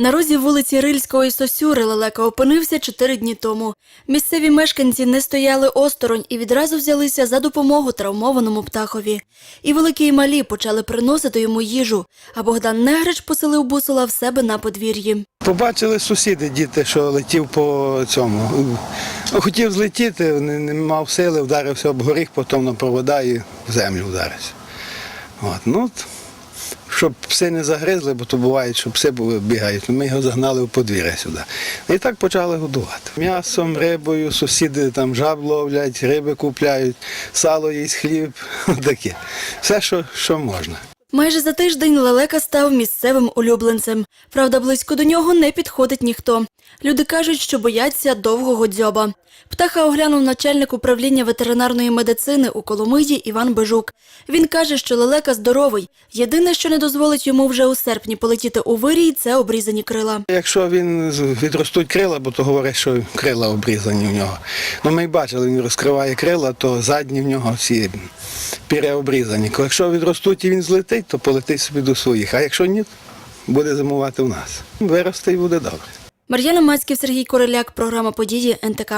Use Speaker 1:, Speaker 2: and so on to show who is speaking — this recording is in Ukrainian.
Speaker 1: На розі вулиці Рильського і Сосюри лелека опинився чотири дні тому. Місцеві мешканці не стояли осторонь і відразу взялися за допомогу травмованому птахові. І великі і малі почали приносити йому їжу, а Богдан Негрич поселив бусола в себе на подвір'ї.
Speaker 2: Побачили сусіди, діти, що летів по цьому. Ну, Хотів злетіти, не, мав сили, вдарився об горіх, потім на провода і в землю вдарився. От, ну, щоб пси не загризли, бо то буває, що пси бігають, ми його загнали в подвір'я сюди. І так почали годувати. М'ясом, рибою, сусіди там жаб ловлять, риби купляють, сало їсть, хліб, таке. Все, що, що можна.
Speaker 1: Майже за тиждень лелека став місцевим улюбленцем. Правда, близько до нього не підходить ніхто. Люди кажуть, що бояться довгого дзьоба. Птаха оглянув начальник управління ветеринарної медицини у Коломиї Іван Бежук. Він каже, що лелека здоровий. Єдине, що не дозволить йому вже у серпні полетіти у вирій, це обрізані крила.
Speaker 2: Якщо він відростуть крила, бо то говорять, що крила обрізані в нього. Ну ми бачили, він розкриває крила, то задні в нього всі піря обрізані. Якщо відростуть і він злетить, то полетить собі до своїх. А якщо ні, буде зимувати в нас. Виросте і буде добре.
Speaker 1: Мар'яна Мацьків, Сергій Кореляк, програма події НТК.